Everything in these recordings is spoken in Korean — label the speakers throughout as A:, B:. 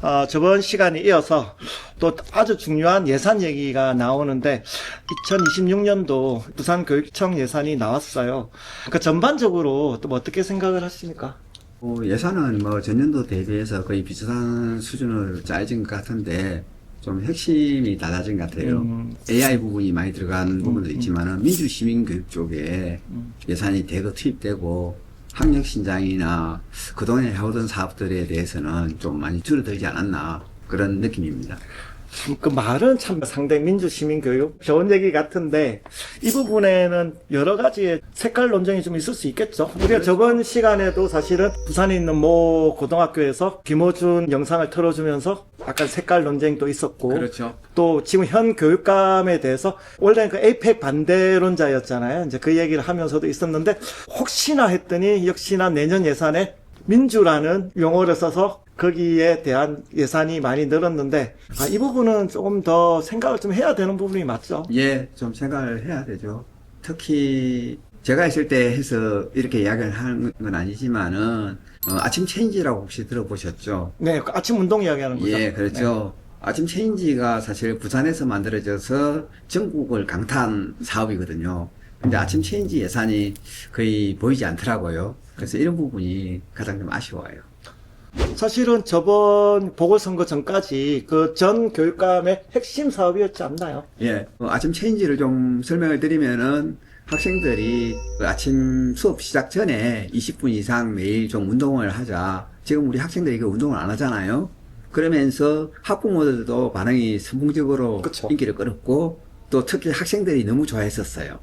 A: 어, 저번 시간에 이어서 또 아주 중요한 예산 얘기가 나오는데 2026년도 부산교육청 예산이 나왔어요. 그 전반적으로 또 어떻게 생각을 하십니까?
B: 어, 예산은 뭐 전년도 대비해서 거의 비슷한 수준으로 짜여진 것 같은데 좀 핵심이 달라진 것 같아요.
A: 음.
B: AI 부분이 많이 들어간 부분도 있지만은 민주 시민 교육 쪽에 예산이 대거 투입되고 학력 신장이나 그동안에 해오던 사업들에 대해서는 좀 많이 줄어들지 않았나 그런 느낌입니다.
A: 참, 그 말은 참 상당히 민주시민교육 좋은 얘기 같은데 이 부분에는 여러 가지의 색깔 논쟁이 좀 있을 수 있겠죠. 우리가 저번 시간에도 사실은 부산에 있는 모 고등학교에서 김호준 영상을 틀어주면서 약간 색깔 논쟁도 있었고
B: 그렇죠.
A: 또 지금 현 교육감에 대해서 원래는 그 에이펙 반대론자였잖아요. 이제 그 얘기를 하면서도 있었는데 혹시나 했더니 역시나 내년 예산에 민주라는 용어를 써서 거기에 대한 예산이 많이 늘었는데 아, 이 부분은 조금 더 생각을 좀 해야 되는 부분이 맞죠.
B: 예, 좀 생각을 해야 되죠. 특히 제가 있을 때 해서 이렇게 이야기를 하는 건 아니지만은 어, 아침 체인지라고 혹시 들어보셨죠?
A: 네, 그 아침 운동 이야기하는 거죠.
B: 예, 그렇죠. 아침 체인지가 사실 부산에서 만들어져서 전국을 강타한 사업이거든요. 근데 아침 체인지 예산이 거의 보이지 않더라고요. 그래서 이런 부분이 가장 좀 아쉬워요.
A: 사실은 저번 보궐선거 전까지 그 전 교육감의 핵심 사업이었지 않나요?
B: 예, 어, 아침 체인지를 좀 설명을 드리면은 학생들이 그 아침 수업 시작 전에 20분 이상 매일 좀 운동을 하자. 지금 우리 학생들이 그 운동을 안 하잖아요. 그러면서 학부모들도 반응이 선풍적으로
A: 그쵸.
B: 인기를 끌었고 또 특히 학생들이 너무 좋아했었어요.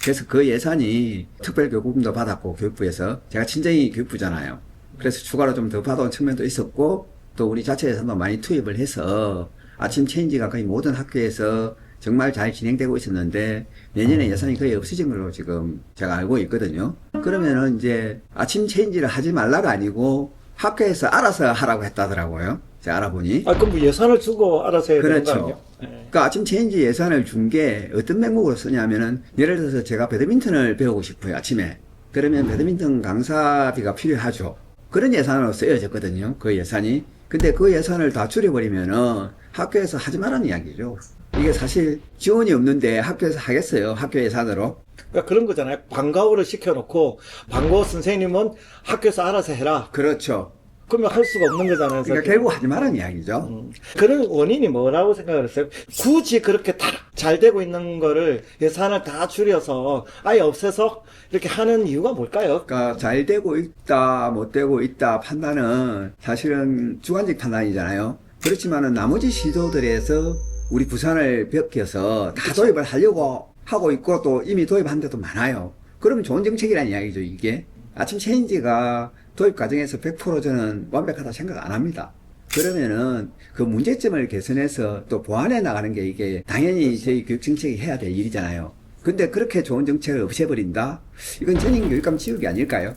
B: 그래서 그 예산이 특별교육금도 받았고 교육부에서 제가 친정이 교육부잖아요. 그래서 추가로 좀 더 받아온 측면도 있었고 또 우리 자체 예산도 많이 투입을 해서 아침 체인지가 거의 모든 학교에서 정말 잘 진행되고 있었는데 내년에 예산이 거의 없어진 걸로 지금 제가 알고 있거든요. 그러면은 이제 아침 체인지를 하지 말라가 아니고 학교에서 알아서 하라고 했다더라고요. 제가 알아보니.
A: 아, 그럼 뭐 예산을 주고 알아서 해야 되는 거
B: 그렇죠.
A: 아니에요? 네.
B: 그러니까 아침 체인지 예산을 준 게 어떤 명목으로 쓰냐면은 예를 들어서 제가 배드민턴을 배우고 싶어요 아침에 그러면 배드민턴 강사비가 필요하죠 그런 예산으로 쓰여졌거든요 그 예산이 근데 그 예산을 다 줄여버리면은 학교에서 하지 말라는 이야기죠 이게 사실 지원이 없는데 학교에서 하겠어요 학교 예산으로
A: 그러니까 그런 거잖아요. 방과후를 시켜놓고 방과후 선생님은 학교에서 알아서 해라.
B: 그렇죠
A: 그러면 할 수가 없는 거잖아요.
B: 그러니까 결국 하지 말라는 이야기죠
A: 음, 그런 원인이 뭐라고 생각을 했어요? 굳이 그렇게 다 잘 되고 있는 거를 예산을 다 줄여서 아예 없애서 이렇게 하는 이유가 뭘까요?
B: 그러니까 잘 되고 있다, 못 되고 있다 판단은 사실은 주관적 판단이잖아요. 그렇지만은 나머지 시도들에서 우리 부산을 베껴서 다 도입을 하려고 하고 있고 또 이미 도입한 데도 많아요. 그러면 좋은 정책이라는 이야기죠, 이게. 아침 체인지가 도입 과정에서 100% 저는 완벽하다 생각 안 합니다. 그러면은 그 문제점을 개선해서 또 보완해 나가는 게 이게 당연히 저희 교육 정책이 해야 될 일이잖아요. 근데 그렇게 좋은 정책을 없애버린다? 이건 전인 교육감 지우기 아닐까요?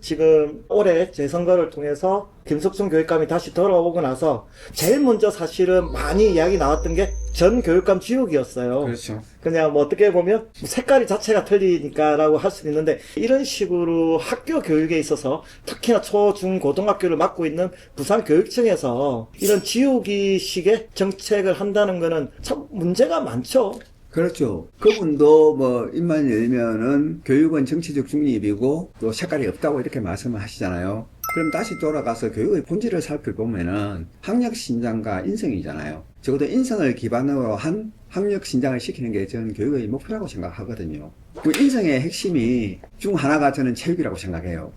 A: 지금 올해 재선거를 통해서 김석준 교육감이 다시 돌아오고 나서 제일 먼저 사실은 많이 이야기 나왔던 게 전 교육감 지우기였어요.
B: 그렇죠.
A: 그냥 뭐 어떻게 보면 색깔이 자체가 틀리니까라고 할수 있는데 이런 식으로 학교 교육에 있어서 특히나 초, 중, 고등학교를 맡고 있는 부산 교육청에서 이런 지우기식의 정책을 한다는 거는 참 문제가 많죠.
B: 그렇죠. 그분도 뭐 입만 열면은 교육은 정치적 중립이고 또 색깔이 없다고 이렇게 말씀을 하시잖아요. 그럼 다시 돌아가서 교육의 본질을 살펴보면은 학력 신장과 인성이잖아요. 적어도 인성을 기반으로 한 학력 신장을 시키는 게 저는 교육의 목표라고 생각하거든요. 그 인성의 핵심이 중 하나가 저는 체육이라고 생각해요.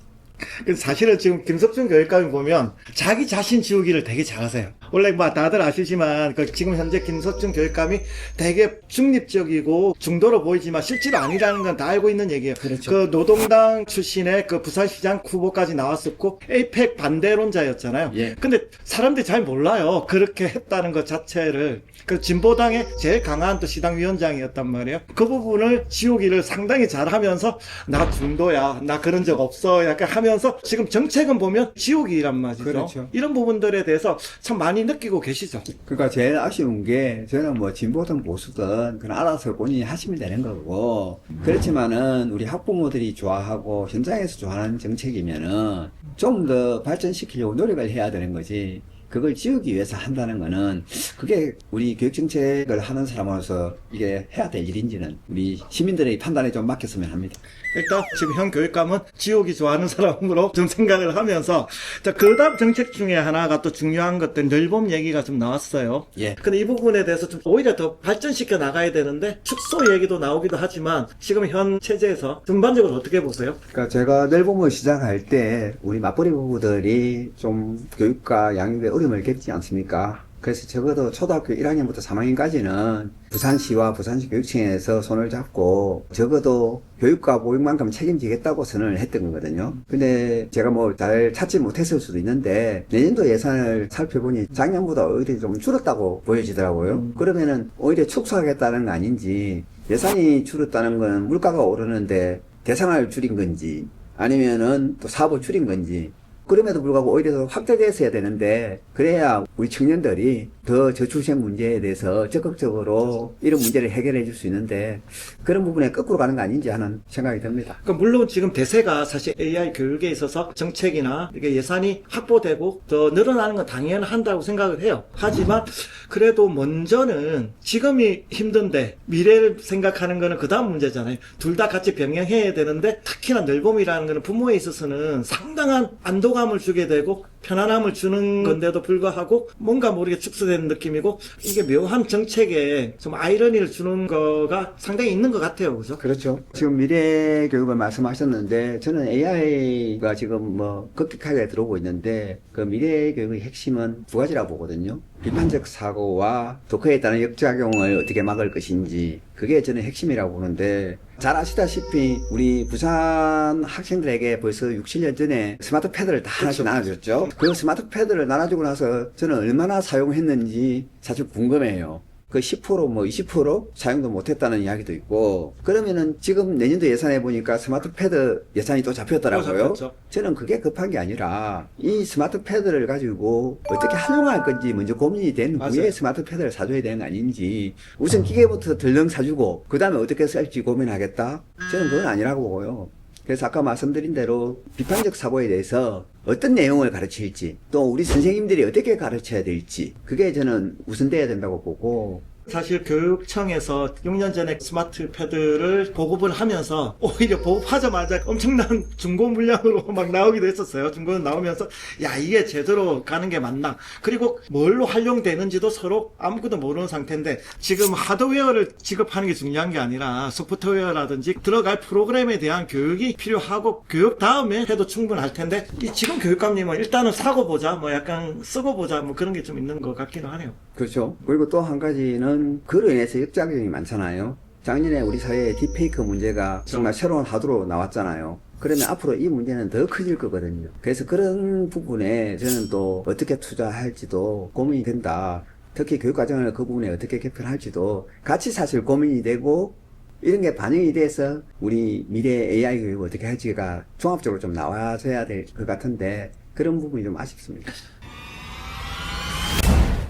A: 사실은 지금 김석준 교육감이 보면 자기 자신 지우기를 되게 잘하세요. 원래 뭐 다들 아시지만 그 지금 현재 김석준 교육감이 되게 중립적이고 중도로 보이지만 실제로 아니라는 건 다 알고 있는 얘기예요.
B: 그렇죠.
A: 그 노동당 출신의 그 부산시장 후보까지 나왔었고 에이펙 반대론자였잖아요.
B: 예.
A: 근데 사람들이 잘 몰라요. 그렇게 했다는 것 자체를. 그 진보당의 제일 강한 또 시당 위원장이었단 말이에요. 그 부분을 지우기를 상당히 잘하면서 나 중도야, 나 그런 적 없어, 약간 하면 서 지금 정책은 보면 지우기란 말이죠.
B: 그렇죠.
A: 이런 부분들에 대해서 참 많이 느끼고 계시죠.
B: 그러니까 제일 아쉬운 게 저는 뭐 진보든 보수든 그냥 알아서 본인이 하시면 되는 거고 그렇지만은 우리 학부모들이 좋아하고 현장에서 좋아하는 정책이면은 좀 더 발전시키려고 노력을 해야 되는 거지 그걸 지우기 위해서 한다는 거는 그게 우리 교육 정책을 하는 사람으로서 이게 해야 될 일인지는 우리 시민들의 판단에 좀 맡겼으면 합니다.
A: 일단 지금 현 교육감은 지옥이 좋아하는 사람으로 좀 생각을 하면서 자 그다음 정책 중에 하나가 또 중요한 것들 늘봄 얘기가 좀 나왔어요.
B: 예.
A: 근데 이 부분에 대해서 좀 오히려 더 발전시켜 나가야 되는데 축소 얘기도 나오기도 하지만 지금 현 체제에서 전반적으로 어떻게 보세요?
B: 그러니까 제가 넬봄을 시작할 때 우리 맞벌이 부부들이 좀 교육과 양육에 어려 움을 겪지 않습니까? 그래서 적어도 초등학교 1학년부터 3학년까지는 부산시와 부산시 교육청에서 손을 잡고 적어도 교육과 보육만큼 책임지겠다고 선언을 했던 거거든요. 근데 제가 뭐 잘 찾지 못했을 수도 있는데 내년도 예산을 살펴보니 작년보다 오히려 좀 줄었다고 보여지더라고요. 그러면은 오히려 축소하겠다는 거 아닌지 예산이 줄었다는 건 물가가 오르는데 대상을 줄인 건지 아니면은 또 사업을 줄인 건지 그럼에도 불구하고 오히려 더 확대돼서 해야 되는데 그래야 우리 청년들이 더 저출생 문제에 대해서 적극적으로 이런 문제를 해결해 줄 수 있는데 그런 부분에 거꾸로 가는 거 아닌지 하는 생각이 듭니다.
A: 그러니까 물론 지금 대세가 사실 AI 교육에 있어서 정책이나 이게 예산이 확보되고 더 늘어나는 건 당연한다고 생각을 해요. 하지만 그래도 먼저는 지금이 힘든데 미래를 생각하는 거는 그 다음 문제잖아요. 둘 다 같이 병행해야 되는데 특히나 늙음이라는 거는 부모에 있어서는 상당한 안도감 을 주게 되고 편안함을 주는 건데도 불구하고 뭔가 모르게 축소되는 느낌이고 이게 묘한 정책에 좀 아이러니를 주는 거가 상당히 있는 것 같아요. 그죠?
B: 그렇죠. 지금 미래 교육을 말씀하셨는데 저는 AI가 지금 뭐 급격하게 들어오고 있는데 그 미래 교육의 핵심은 두 가지라고 보거든요. 비판적 사고와 또 그에 따른 역작용을 어떻게 막을 것인지 그게 저는 핵심이라고 보는데 잘 아시다시피 우리 부산 학생들에게 벌써 6, 7년 전에 스마트 패드를 다 하나씩 나눠줬죠. 그 스마트 패드를 나눠주고 나서 저는 얼마나 사용했는지 사실 궁금해요. 그 10%, 뭐 20% 사용도 못했다는 이야기도 있고, 그러면은 지금 내년도 예산에 보니까 스마트 패드 예산이 또 잡혔더라고요.
A: 또.
B: 저는 그게 급한 게 아니라 이 스마트 패드를 가지고 어떻게 활용할 건지 먼저 고민이 된
A: 맞아요.
B: 후에 스마트 패드를 사줘야 되는 거 아닌지 우선 기계부터 덜렁 사주고 그 다음에 어떻게 쓸지 고민하겠다? 저는 그건 아니라고 보고요. 그래서 아까 말씀드린 대로 비판적 사고에 대해서 어떤 내용을 가르칠지 또 우리 선생님들이 어떻게 가르쳐야 될지 그게 저는 우선돼야 된다고 보고
A: 사실 교육청에서 6년 전에 스마트 패드를 보급을 하면서 오히려 보급하자마자 엄청난 중고 물량으로 막 나오기도 했었어요. 중고 나오면서 야 이게 제대로 가는 게 맞나? 그리고 뭘로 활용되는지도 서로 아무것도 모르는 상태인데 지금 하드웨어를 지급하는 게 중요한 게 아니라 소프트웨어라든지 들어갈 프로그램에 대한 교육이 필요하고 교육 다음에 해도 충분할 텐데 이 지금 교육감님은 일단은 사고 보자 뭐 약간 쓰고 보자 뭐 그런 게 좀 있는 것 같기도 하네요.
B: 그렇죠. 그리고 또 한 가지는 그로 인해서 역작용이 많잖아요. 작년에 우리 사회에 딥페이크 문제가 정말 새로운 하도로 나왔잖아요. 그러면 앞으로 이 문제는 더 커질 거거든요. 그래서 그런 부분에 저는 또 어떻게 투자할지도 고민이 된다. 특히 교육과정을 그 부분에 어떻게 개편할지도 같이 사실 고민이 되고 이런 게 반영이 돼서 우리 미래 AI 교육을 어떻게 할지가 종합적으로 좀 나와줘야 될 것 같은데 그런 부분이 좀 아쉽습니다.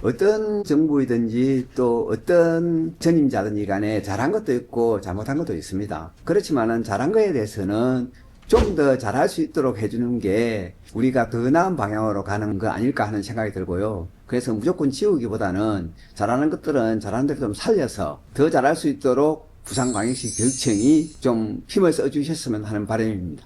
B: 어떤 정부이든지 또 어떤 전임자든지 간에 잘한 것도 있고 잘못한 것도 있습니다. 그렇지만은 잘한 거에 대해서는 좀 더 잘할 수 있도록 해주는 게 우리가 더 나은 방향으로 가는 거 아닐까 하는 생각이 들고요. 그래서 무조건 지우기보다는 잘하는 것들은 잘하는 대로 좀 살려서 더 잘할 수 있도록 부산광역시 교육청이 좀 힘을 써주셨으면 하는 바람입니다.